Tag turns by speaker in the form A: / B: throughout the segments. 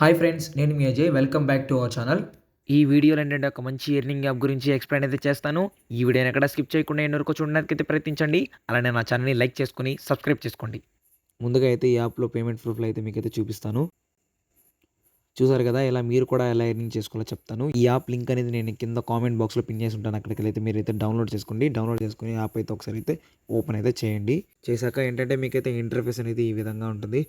A: Hi friends నేను మీ Ajay. Welcome back to our channel ఈ వీడియోలో ఏంటంటే ఒక మంచి ఎర్నింగ్ యాప్ గురించి ఎక్స్ప్లెయిన్ అయితే చేస్తాను. ఈ వీడియోని ఎక్కడ స్కిప్ చేయకుండా ఎన్ని వరకు చూడడానికి అయితే ప్రయత్నించండి. అలానే నా ఛానల్ని లైక్ చేసుకుని సబ్స్క్రైబ్ చేసుకోండి. ముందుగా అయితే ఈ యాప్లో పేమెంట్ ప్రూఫ్లు అయితే మీకు అయితే చూపిస్తాను. చూసారు కదా ఇలా మీరు కూడా ఎలా ఎర్నింగ్ చేసుకోవాలో చెప్తాను. ఈ యాప్ లింక్ అనేది నేను కింద కామెంట్ బాక్స్లో పిన్ చేసి ఉంటాను. అక్కడికి అయితే మీరు అయితే డౌన్లోడ్ చేసుకోండి డౌన్లోడ్ చేసుకుని యాప్ అయితే ఒకసారి అయితే ఓపెన్ అయితే చేయండి. చేశాక ఏంటంటే మీకైతే ఇంటర్ఫేస్ అనేది ఈ విధంగా ఉంటుంది.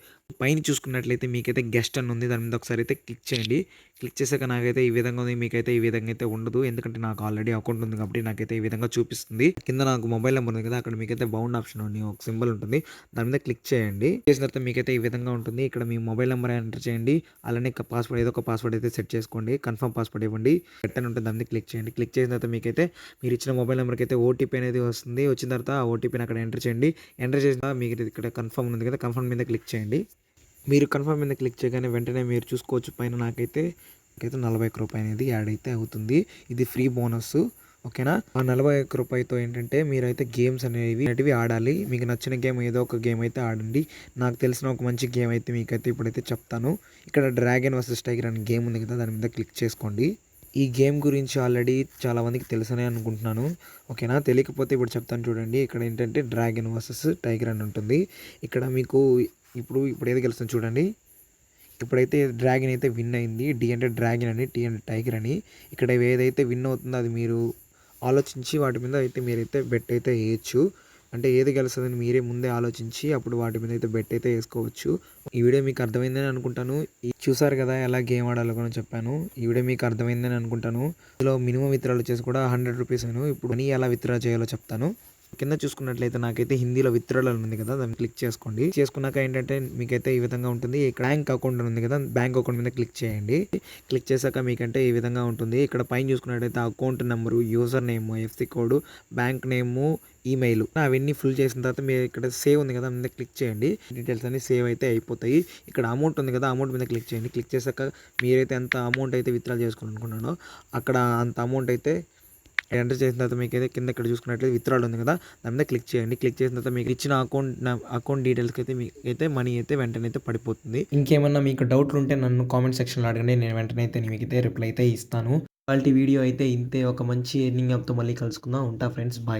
A: పైన చూసుకున్నట్లయితే మీకైతే గెస్ట్ అని ఉంది. దాని మీద ఒకసారి అయితే క్లిక్ చేయండి. క్లిక్ చేశాక నాకైతే ఈ విధంగా ఉంది. మీకైతే ఈ విధంగా అయితే ఉండదు. ఎందుకంటే నాకు ఆల్రెడీ అకౌంట్ ఉంది కాబట్టి నాకైతే ఈ విధంగా చూపిస్తుంది. కింద నాకు మొబైల్ నెంబర్ ఉంది కదా అక్కడ మీకైతే బౌండ్ ఆప్షన్ అని ఒక సింబల్ ఉంటుంది. దాని మీద క్లిక్ చేయండి. చేసిన తర్వాత మీకైతే ఈ విధంగా ఉంటుంది. ఇక్కడ మీ మొబైల్ నెంబర్ ఎంటర్ చేయండి. అలానే పాస్వర్డ్ ఏదో ఒక పాస్వర్డ్ అయితే సెట్ చేసుకోండి. కన్ఫర్మ్ పాస్వర్డ్ ఇవ్వండి. పెట్టని ఉంటుంది. దాని మీద క్లిక్ చేయండి. క్లిక్ చేసిన తర్వాత మీకైతే మీరు ఇచ్చిన మొబైల్ నెంబర్కి అయితే ఓటీపీ అనేది వస్తుంది. వచ్చిన తర్వాత ఆ ఓటీపీని అక్కడ ఎంటర్ చేయండి. ఎంటర్ చేసిన మీకు ఇక్కడ కన్ఫర్మ్ ఉంది కదా కన్ఫర్మ్ మీద క్లిక్ చేయండి. మీరు కన్ఫర్మ్ మీద క్లిక్ చేయగానే వెంటనే మీరు చూసుకోవచ్చు పైన నాకైతే నాకైతే నలభై ఒక్క రూపాయి అనేది యాడ్ అయితే అవుతుంది. ఇది ఫ్రీ బోనస్ ఓకేనా ఆ నలభై ఒక్క రూపాయితో ఏంటంటే మీరైతే గేమ్స్ అనేవి అనేటివి ఆడాలి. మీకు నచ్చిన గేమ్ ఏదో ఒక గేమ్ అయితే ఆడండి. నాకు తెలిసిన ఒక మంచి గేమ్ అయితే మీకైతే ఇప్పుడైతే చెప్తాను. ఇక్కడ డ్రాగన్ వర్సెస్ టైగర్ అనే గేమ్ ఉంది కదా దాని మీద క్లిక్ చేసుకోండి. ఈ గేమ్ గురించి ఆల్రెడీ చాలా మందికి తెలుసనే అనుకుంటున్నాను. ఓకేనా? తెలియకపోతే ఇప్పుడు చెప్తాను చూడండి. ఇక్కడ ఏంటంటే డ్రాగన్ వర్సెస్ టైగర్ అని ఉంటుంది. ఇక్కడ మీకు ఇప్పుడు ఇప్పుడు ఏది గెలుస్తుంది చూడండి. ఇప్పుడైతే డ్రాగన్ అయితే విన్ అయింది. డి అంటే డ్రాగన్ అని టీ అంటే టైగర్ అని. ఇక్కడ ఏదైతే విన్ అవుతుందో అది మీరు ఆలోచించి వాటి మీద అయితే మీరైతే బెట్ అయితే వేయచ్చు. అంటే ఏది గెలుస్తుందని మీరే ముందే ఆలోచించి అప్పుడు వాటి మీద అయితే బెట్ అయితే వేసుకోవచ్చు. ఈ వీడియో మీకు అర్థమైందని అనుకుంటాను. చూసారు కదా ఎలా గేమ్ ఆడాలో కూడా చెప్పాను. ఈ వీడియో మీకు అర్థమైందని అనుకుంటాను. ఇందులో మినిమం విత్డ్రాలు వచ్చేసి కూడా హండ్రెడ్ రూపీస్ అను ఇప్పుడు మనీ ఎలా విత్డ్రా చేయాలో చెప్తాను. కింద చూసుకున్నట్లయితే నాకైతే హిందీలో విత్డ్రాల్ ఉంది కదా దాన్ని క్లిక్ చేసుకోండి. చేసుకున్నాక ఏంటంటే మీకైతే ఈ విధంగా ఉంటుంది. ఇక్కడ బ్యాంక్ అకౌంట్ ఉంది కదా బ్యాంక్ అకౌంట్ మీద క్లిక్ చేయండి. క్లిక్ చేశాక మీకంటే ఈ విధంగా ఉంటుంది. ఇక్కడ పైన చూసుకున్నట్లయితే account number user name IFSC code bank name email అవన్నీ ఫుల్ చేసిన తర్వాత మీరు ఇక్కడ సేవ్ ఉంది కదా మీద క్లిక్ చేయండి. డీటెయిల్స్ అన్ని సేవ్ అయితే అయిపోతాయి. ఇక్కడ అమౌంట్ ఉంది కదా అమౌంట్ మీద క్లిక్ చేయండి. క్లిక్ చేశాక మీరైతే ఎంత అమౌంట్ అయితే విత్డ్రా చేసుకోవాలనుకున్నానో అక్కడ అంత అమౌంట్ అయితే ఎంటర్ చేసిన తర్వాత మీకు అయితే కింద ఇక్కడ చూసుకున్నట్లయితే విత్డ్రాల్ ఉంది కదా దాని మీద క్లిక్ చేయండి. క్లిక్ చేసిన తర్వాత మీకు ఇచ్చిన అకౌంట్ అకౌంట్ డీటెయిల్స్కి అయితే మీకు అయితే మనీ అయితే వెంటనే అయితే పడిపోతుంది. ఇంకేమన్నా మీకు డౌట్లు ఉంటే నన్ను కామెంట్ సెక్షన్లో అడగండి నేను వెంటనే అయితే మీకు అయితే రిప్లై అయితే ఇస్తాను. క్వాలిటీ వీడియో అయితే ఇంతే. ఒక మంచి ఎర్నింగ్ యాప్తో మళ్ళీ కలుసుకుందాం. ఉంటా ఫ్రెండ్స్ బాయ్